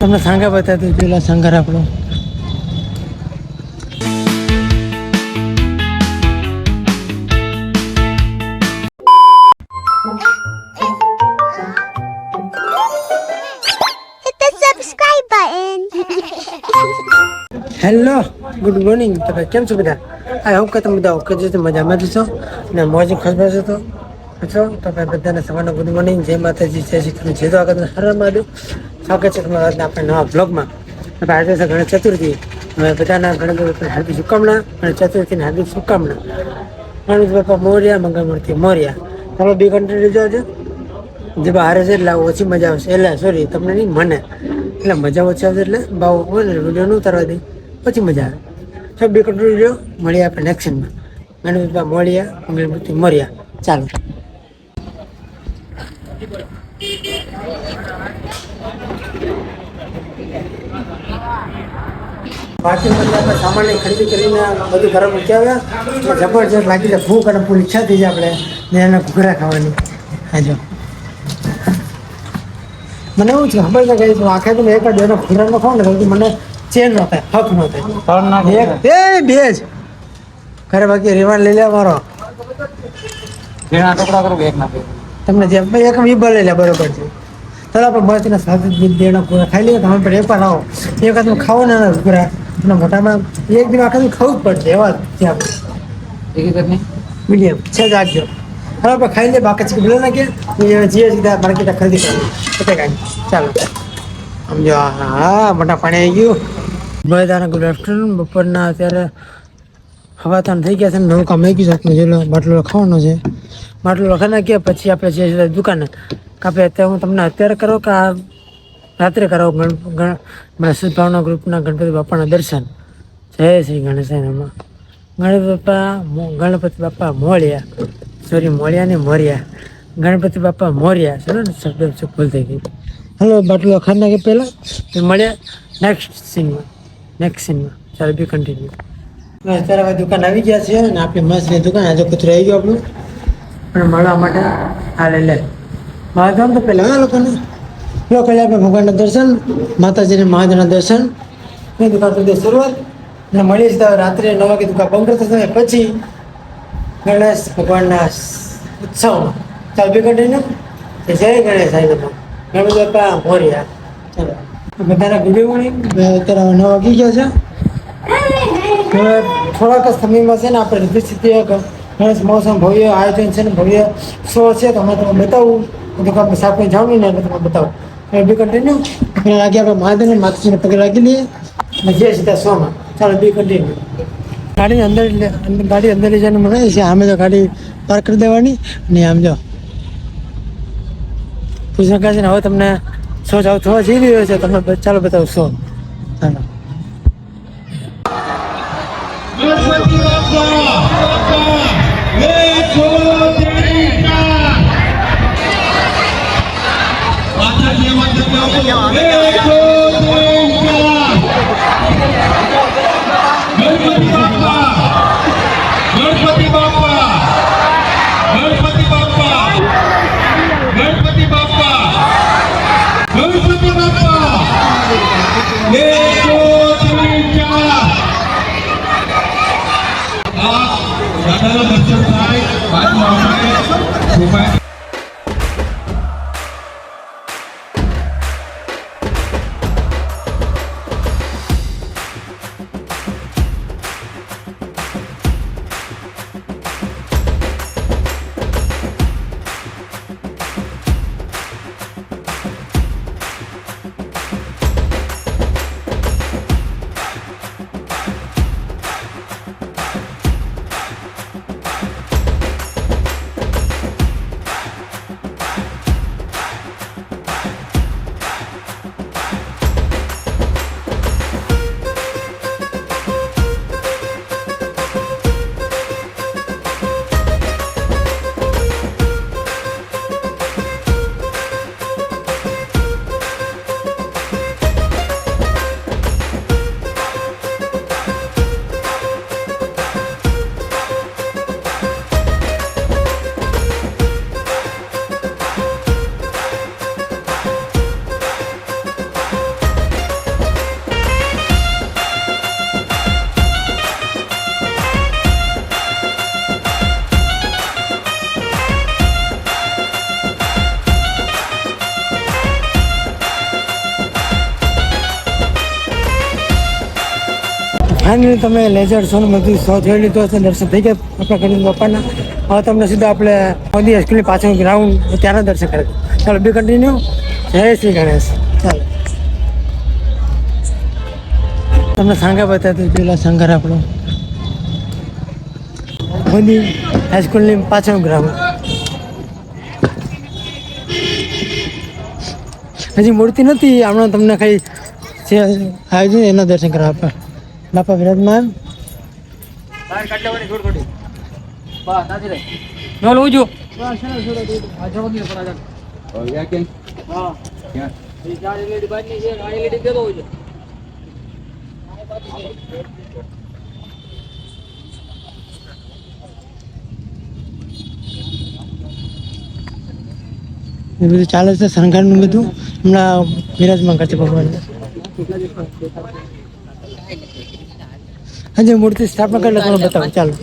તમને સાંગા બતાવતું પેલા સંઘાર આપણો Hit the subscribe button. Hello good morning તમે કેમ છો બધા આ હું કે તમે બધા ઓકે છો, મજામાં જ છો. ને મોજ ખસબસ હતો છો તો? ભાઈ બધાને સવારનો ગુડ મોર્નિંગ જય માતાજી, જય શ્રી કૃષ્ણ. જય દ્વારકા હર મહાદેવ. સ્વાગત છે તમારા આપણા નવા બ્લોગમાં આજે છે ગણેશ ચતુર્થી. હવે બધાના ગણેશ હાર્દિક શુભકામના અને ચતુર્થીની હાર્દિક શુભકામના. ગણેશ બાપા મોર્યા, મંગળમૂર્તિ મોર્યા. ચાલો બી કન્ટ્રી જોજો. જે બહાર છે એટલે ઓછી મજા આવશે. એટલે સોરી તમને નહીં, મને. એટલે મજા ઓછી આવશે એટલે ભાવ વીડિયો ન ઉતારવા દે. પછી મજા આવે. સબ કંટ્રોલ વીડિયો મળીએ આપણે નેક્શનમાં. ગણપતિ મળ્યા મંગળમૂર્તિ મળ્યા. ચાલો. મતલબ આપણે સામાનની ખરીદી કરીને બધું ઘરે મૂકી આવ્યા. જબરજસ્ત લાગી છે ભૂખ અને પૂરી ઈચ્છા થઈ છે આપણે એના ઘૂઘરા ખાવાની. હાજો. મને એવું છે, ખબર છે કે આખે તો એક જ એનો ખોરાકનો ખાવ ને મને ચેન નો થાય હક નો થાય. એક એ બે જ. ઘરે બાકી રિમાન્ડ લઈ લે મારો ટુકડા કરું એક તમને જે એક વીબા લઈ લે બરોબર છે. ચાલો આપણે મળતીને સાથે દેણા પૂરા ખાઈ લઈએ તમે પણ એક વાર આવો. એક વાર તમે ખાવો ને પૂરા અને મોટામાં એક દિન આખા ખાવું જ પડશે એવા ત્યાં. એક મીડિયમ છે જ આપજો. હવે આપણે ખાઈ લઈએ બાકી ચીક બોલે નાખીએ જે સીધા માર્કેટ ખરીદી કરીએ ચાલો. સમજો હા મોટા પાણી આવી ગયું. બધાને ગુડ આફ્ટરનૂન. બપોરના અત્યારે હવા તાન થઈ ગયા છે નવું કામ આવી ગયું છે બાટલો ખાવાનો છે. બાટલો લખાઈ નાખીએ પછી આપણે જે દુકાને. કાપે અત્યારે હું તમને અત્યારે કરો કે આ રાત્રે કરાવો ગણ સદભાવના ગ્રુપના ગણપતિ બાપાના દર્શન. જય શ્રી ગણેશાય નમઃ ગણપતિ બાપા ગણપતિ બાપા મોળિયા સોરી મોળ્યા ને મોર્યા. ગણપતિ બાપા મોર્યા. ચલો ને? શબ્દ ભૂલ થઈ ગઈ. હલો, બાટલો ખાઈ નાખે પહેલાં. મળ્યા નેક્સ્ટ સીનમાં નેક્સ્ટ સીનમાં ચાલો બી કન્ટિન્યુ બસ હવે દુકાન આવી ગયા છે અને આપણી મસ્તની દુકાન આજે કૂતરું આવી ગયું આપણું. પણ મળવા માટે હાલે લે. મહાદેવ તો પહેલાં લોકોને. લો પહેલાં આપણે ભગવાનના દર્શન માતાજીને મહાદેવના દર્શન. એ દુકાન સુધી શરૂઆત. અને મળીએ છીએ રાત્રે નવ વાગે દુકાન બંધ થશે પછી ગણેશ ભગવાનના ઉત્સવ. ચાલ બી કન્ટિન્યુ જય ગણેશ સાહેબ ગણપતિ બાપા મોર્યા. ચાલો. બધાને ગુડ મોર્નિંગ અત્યારે નવ વાગી ગયા છે. થોડાક સમયમાં છે ને આપણે એક ગણેશ મહોત્સવ ભવ્ય આયોજન છે ને ભવ્ય શો છે તો અમે તમને બતાવું. તો આપણે સાપે જાણવી ને તમને બતાવું. બી કન્ટિન્યુ પગલે લાગી આપણે મહાદેવને, માતાજીને પગલે લાગી લઈએ. અને જઈએ સીધા શોમાં ચાલો, બી કન્ટિન્યુ ગાડીની અંદર ગાડી અંદર લઈ જવાનું મને છે. આમે તો ગાડી પાર્ક કરી દેવાની. અને આમ જો. પૂછો કહે છે ને, હવે તમને શો ચાલુ થવા જઈ રહ્યો છે તમે ચાલો બતાવો શો. ચાલો દાદાના દર્શન થાય બાજુમાં ફાઇનલી તમે લેઝર શો બધું શો જોઈ લીધો હશે, દર્શન થઈ ગયા આપણા ગણેશ બાપાના. હવે તમને સીધા આપણે મોદી હાઈસ્કૂલની પાછળ ગ્રાઉન્ડ ત્યાંના દર્શન કરે. ચાલો બી કન્ટિન્યુ જય શ્રી ગણેશ. ચાલો. તમને સાંગા બતાવતું પેલા સંઘર આપણો. મોદી હાઈસ્કૂલની પાછળ ગ્રાઉન્ડ હજી મૂર્તિ નથી, હમણાં તમને કઈ છે આયોજન એના દર્શન કરવા આપવા બાપા વિરાજમાન. એ બધું ચાલે છે શણગારનું બધું. હમણાં વિરાજમાન કરશે ભગવાનને હજી મૂર્તિ સ્થાપના કરી તમને બતાવો ચાલો.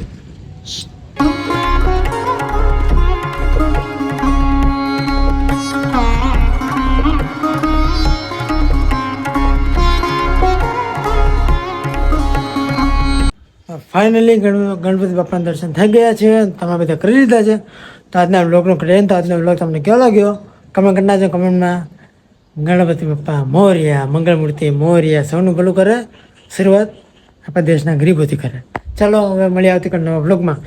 ફાઇનલી ગણપતિ બાપાના દર્શન થઈ ગયા છે તમે બધા કરી લીધા છે. તો આજના બ્લોગનો ક્રેન તો આજનો બ્લોગ તમને કેવો લાગ્યો? કમેન્ટ કરી નાખજો કમેન્ટમાં ગણપતિ બાપા મોર્યા મંગળમૂર્તિ મોર્યા સૌનું ભલું કરે. શરૂઆત આપણા દેશના ગરીબોથી કરે. ચાલો હવે મળીએ આવતીકાલના વ્લોગમાં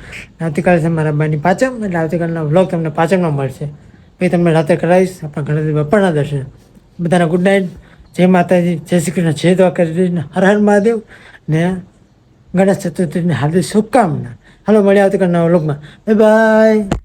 આવતીકાલે છે મારા બાની પાચમ, એટલે આવતીકાલના વ્લોગ તમને પાચમમાં મળશે. એ તમને રાત્રે કરાવીશ, આપણા ગણપતિ બપોરના દર્શન. બધાના ગુડ નાઇટ જય માતાજી, જય શ્રી કૃષ્ણ. જય દ્વારકા હર હર મહાદેવ. ને ગણેશ ચતુર્થીની હાર્દિક શુભકામના. હાલો મળ્યા આવતીકાલના વ્લોગમાં બાય બાય